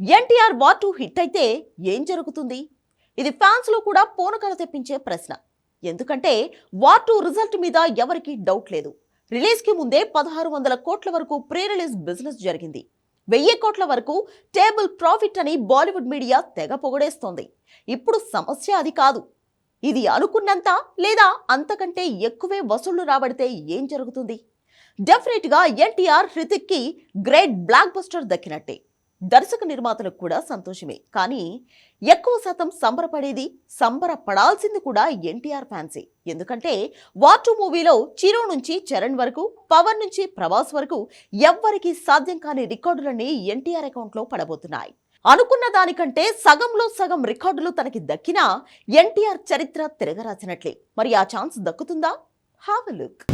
NTR war two hit అయితే ఏం జరుగుతుంది? ఇది ఫ్యాన్స్లో కూడా పూనకల తెప్పించే ప్రశ్న. ఎందుకంటే వార్ టూ రిజల్ట్ మీద ఎవరికీ డౌట్ లేదు. రిలీజ్కి ముందే పదహారు వందల కోట్ల వరకు ప్రీ రిలీజ్ బిజినెస్ జరిగింది. వెయ్యి కోట్ల వరకు టేబుల్ ప్రాఫిట్ అని బాలీవుడ్ మీడియా తెగ పొగడేస్తోంది. ఇప్పుడు సమస్య అది కాదు. ఇది అనుకున్నంత లేదా అంతకంటే ఎక్కువే వసూళ్ళు రాబడితే ఏం జరుగుతుంది? డెఫినెట్గా ఎన్టీఆర్ హృతిక్కి గ్రేట్ బ్లాక్ బస్టర్ దక్కినట్టే. దర్శక నిర్మాతలకు కూడా సంతోషమే. కానీ ఎక్కువ శాతం సంబరపడేది సంబరపడాల్సింది కూడా ఎన్టీఆర్ ఫ్యాన్సే. ఎందుకంటే వాటు మూవీలో చిరు నుంచి చరణ్ వరకు పవన్ నుంచి ప్రభాస్ వరకు ఎవ్వరికీ సాధ్యం కాని రికార్డులన్నీ ఎన్టీఆర్ అకౌంట్లో పడబోతున్నాయి. అనుకున్న దానికంటే సగంలో సగం రికార్డులు తనకి దక్కినా ఎన్టీఆర్ చరిత్ర తిరగరాసినట్లే. మరి ఆ chance దక్కుతుందా? Have look.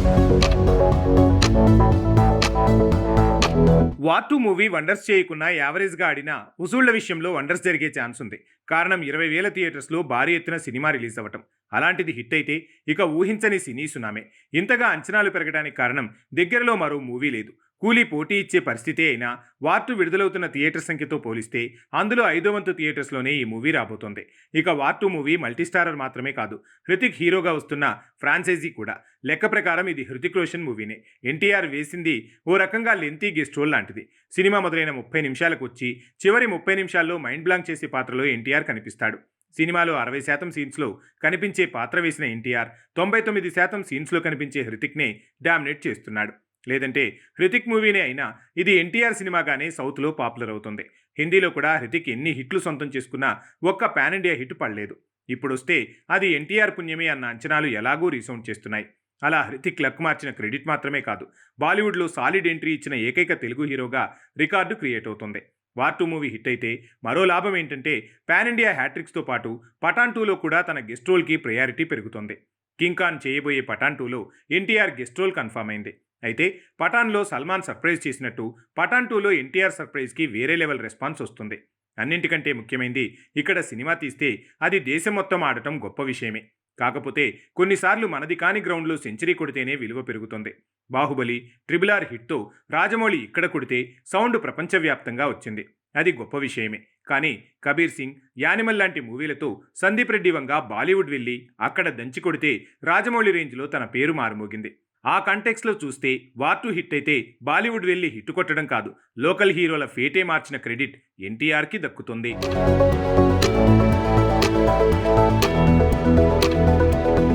War two movie wonders చేయకున్నా యావరేజ్గా ఆడినా వసూళ్ళ విషయంలో వండర్స్ జరిగే ఛాన్స్ ఉంది. కారణం ఇరవై వేల థియేటర్స్లో భారీ ఎత్తున సినిమా రిలీజ్ అవ్వటం. అలాంటిది హిట్ అయితే ఇక ఊహించని సినీ సునామే. ఇంతగా అంచనాలు పెరగడానికి కారణం దగ్గరలో మరో మూవీ లేదు. కూలీ పోటీ ఇచ్చే పరిస్థితే అయినా వార్టు విడుదలవుతున్న థియేటర్ సంఖ్యతో పోలిస్తే అందులో ఐదో వంతు థియేటర్స్లోనే ఈ మూవీ రాబోతోంది. ఇక వార్టు మూవీ మల్టీస్టారర్ మాత్రమే కాదు హృతిక్ హీరోగా వస్తున్న ఫ్రాంచైజీ కూడా. లెక్క ప్రకారం ఇది హృతిక్ రోషన్ మూవీనే. ఎన్టీఆర్ వేసింది ఓ రకంగా లెంతీ గెస్ట్ రోల్ లాంటిది. సినిమా మొదలైన ముప్పై నిమిషాలకు వచ్చి చివరి ముప్పై నిమిషాల్లో మైండ్ బ్లాంక్ చేసే పాత్రలో ఎన్టీఆర్ కనిపిస్తాడు. సినిమాలో అరవై శాతం సీన్స్లో కనిపించే పాత్ర వేసిన ఎన్టీఆర్ తొంభై తొమ్మిది శాతం సీన్స్లో కనిపించే హృతిక్నే డామినేట్ చేస్తున్నాడు. లేదంటే హృతిక్ మూవీనే అయినా ఇది ఎన్టీఆర్ సినిమాగానే సౌత్లో పాపులర్ అవుతుంది. హిందీలో కూడా హృతిక్ ఎన్ని హిట్లు సొంతం చేసుకున్నా ఒక్క పాన్ ఇండియా హిట్ పడలేదు. ఇప్పుడొస్తే అది ఎన్టీఆర్ పుణ్యమే అన్న అంచనాలు ఎలాగూ రీసౌండ్ చేస్తున్నాయి. అలా హృతిక్ లక్ మార్చిన క్రెడిట్ మాత్రమే కాదు బాలీవుడ్లో సాలిడ్ ఎంట్రీ ఇచ్చిన ఏకైక తెలుగు హీరోగా రికార్డు క్రియేట్ అవుతుంది. వార్ టూ మూవీ హిట్ అయితే మరో లాభం ఏంటంటే పాన్ ఇండియా హ్యాట్రిక్స్తో పాటు పఠాన్ టూలో కూడా తన గెస్ట్ రోల్కి ప్రయారిటీ పెరుగుతుంది. కింగ్ ఖాన్ చేయబోయే పఠాన్ టూలో ఎన్టీఆర్ గెస్ట్ రోల్ కన్ఫర్మ్ అయింది. అయితే పఠాన్లో సల్మాన్ సర్ప్రైజ్ చేసినట్టు పఠాన్ టూలో ఎన్టీఆర్ సర్ప్రైజ్కి వేరే లెవెల్ రెస్పాన్స్ వస్తుంది. అన్నింటికంటే ముఖ్యమైంది ఇక్కడ సినిమా తీస్తే అది దేశం మొత్తం ఆడటం గొప్ప విషయమే. కాకపోతే కొన్నిసార్లు మనది కాని గ్రౌండ్లో సెంచరీ కొడితేనే విలువ పెరుగుతుంది. బాహుబలి ట్రిబుల్ ఆర్ హిట్తో రాజమౌళి ఇక్కడ కొడితే సౌండ్ ప్రపంచవ్యాప్తంగా వచ్చింది. అది గొప్ప విషయమే. కానీ కబీర్ సింగ్ యానిమల్ లాంటి మూవీలతో సందీప్ రెడ్డి వంగ బాలీవుడ్ వెళ్ళి అక్కడ దంచి కొడితే రాజమౌళి రేంజ్లో తన పేరు మారుమోగింది. ఆ కంటెక్స్లో చూస్తే వార్ టు హిట్ అయితే బాలీవుడ్ వెళ్ళి హిట్ కొట్టడం కాదు లోకల్ హీరోల ఫేటే మార్చిన క్రెడిట్ ఎన్టీఆర్కి దక్కుతుంది.